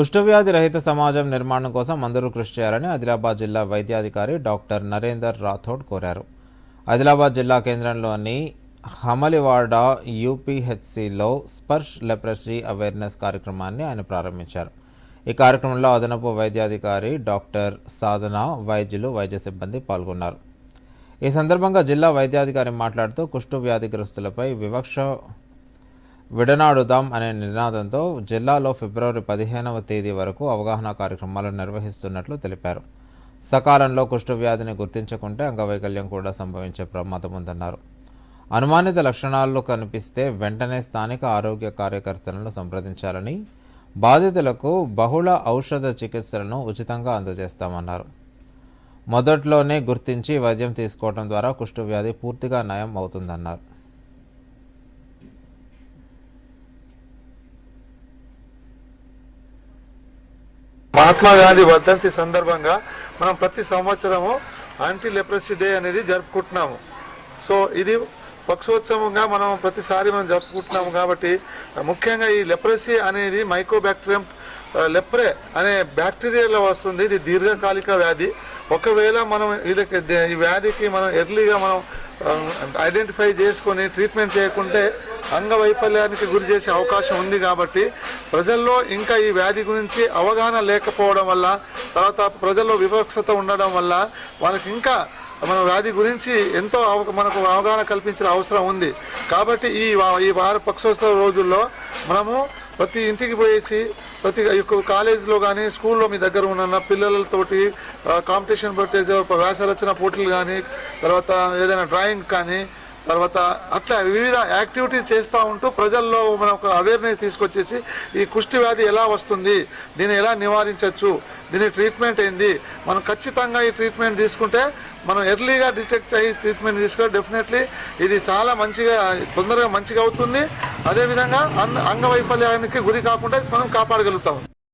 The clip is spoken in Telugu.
కుష్ఠవ్యాధి రహిత సమాజం నిర్మాణం కోసం అందరూ కృషి చేయాలని ఆదిలాబాద్ జిల్లా వైద్యాధికారి డాక్టర్ నరేందర్ రాథోడ్ కోరారు. ఆదిలాబాద్ జిల్లా కేంద్రంలోని హమలివాడ యూపీహెచ్సిలో స్పర్శ్ లెప్రసీ అవేర్నెస్ కార్యక్రమాన్ని ఆయన ప్రారంభించారు. ఈ కార్యక్రమంలో అదనపు వైద్యాధికారి డాక్టర్ సాధన వైద్యులు వైద్య సిబ్బంది పాల్గొన్నారు. ఈ సందర్భంగా జిల్లా వైద్యాధికారి మాట్లాడుతూ కుష్టు వ్యాధిగ్రస్తులపై వివక్ష విడనాడుదాం అనే నినాదంతో జిల్లాలో ఫిబ్రవరి పదిహేనవ తేదీ వరకు అవగాహన కార్యక్రమాలు నిర్వహిస్తున్నట్లు తెలిపారు. సకాలంలో కుష్ఠవ్యాధిని గుర్తించకుంటే అంగవైకల్యం కూడా సంభవించే ప్రమాదం ఉందన్నారు. అనుమానిత లక్షణాలు కనిపిస్తే వెంటనే స్థానిక ఆరోగ్య కార్యకర్తలను సంప్రదించాలని బాధితులకు బహుళ ఔషధ చికిత్సలను ఉచితంగా అందజేస్తామన్నారు. మొదట్లోనే గుర్తించి వైద్యం తీసుకోవడం ద్వారా కుష్ఠవ్యాధి పూర్తిగా నయం అవుతుందన్నారు. మహాత్మా గాంధీ వర్ధంతి సందర్భంగా మనం ప్రతి సంవత్సరము యాంటీ లెప్రసీ డే అనేది జరుపుకుంటున్నాము. సో ఇది పక్షోత్సవంగా మనం ప్రతిసారి మనం జరుపుకుంటున్నాము కాబట్టి ముఖ్యంగా ఈ లెప్రసీ అనేది మైకోబ్యాక్టీరియం లెప్రే అనే బ్యాక్టీరియాలో వస్తుంది. ఇది దీర్ఘకాలిక వ్యాధి. ఒకవేళ మనం వీళ్ళకి ఈ వ్యాధికి మనం ఎర్లీగా మనం ఐడెంటిఫై చేసుకొని ట్రీట్మెంట్ చేయకుంటే అంగవైఫల్యానికి గురి చేసే అవకాశం ఉంది కాబట్టి ప్రజల్లో ఇంకా ఈ వ్యాధి గురించి అవగాహన లేకపోవడం వల్ల తర్వాత ప్రజల్లో వివక్షత ఉండడం వల్ల వాళ్ళకి ఇంకా మన వ్యాధి గురించి ఎంతో మనకు అవగాహన కల్పించిన అవసరం ఉంది. కాబట్టి ఈ ఈ వార పక్షోత్సవ రోజుల్లో మనము ప్రతి ఇంటికి పోయేసి ప్రతి కాలేజీలో కానీ స్కూల్లో మీ దగ్గర ఉన్న పిల్లలతోటి కాంపిటీషన్ పెట్టే వ్యాసరచన పోటీలు కానీ తర్వాత ఏదైనా డ్రాయింగ్ కానీ తర్వాత అట్లా వివిధ యాక్టివిటీస్ చేస్తూ ఉంటూ ప్రజల్లో మనం ఒక అవేర్నెస్ తీసుకొచ్చేసి ఈ కుష్టి వ్యాధి ఎలా వస్తుంది దీన్ని ఎలా నివారించవచ్చు దీని ట్రీట్మెంట్ ఏంది మనం ఖచ్చితంగా ఈ ట్రీట్మెంట్ తీసుకుంటే మనం ఎర్లీగా డిటెక్ట్ అయ్యి ట్రీట్మెంట్ తీసుకుంటే డెఫినెట్లీ ఇది చాలా మంచిగా తొందరగా మంచిగా అవుతుంది. అదేవిధంగా అంగ అంగవైఫల్యానికి గురి కాకుండా మనం కాపాడగలుగుతాం.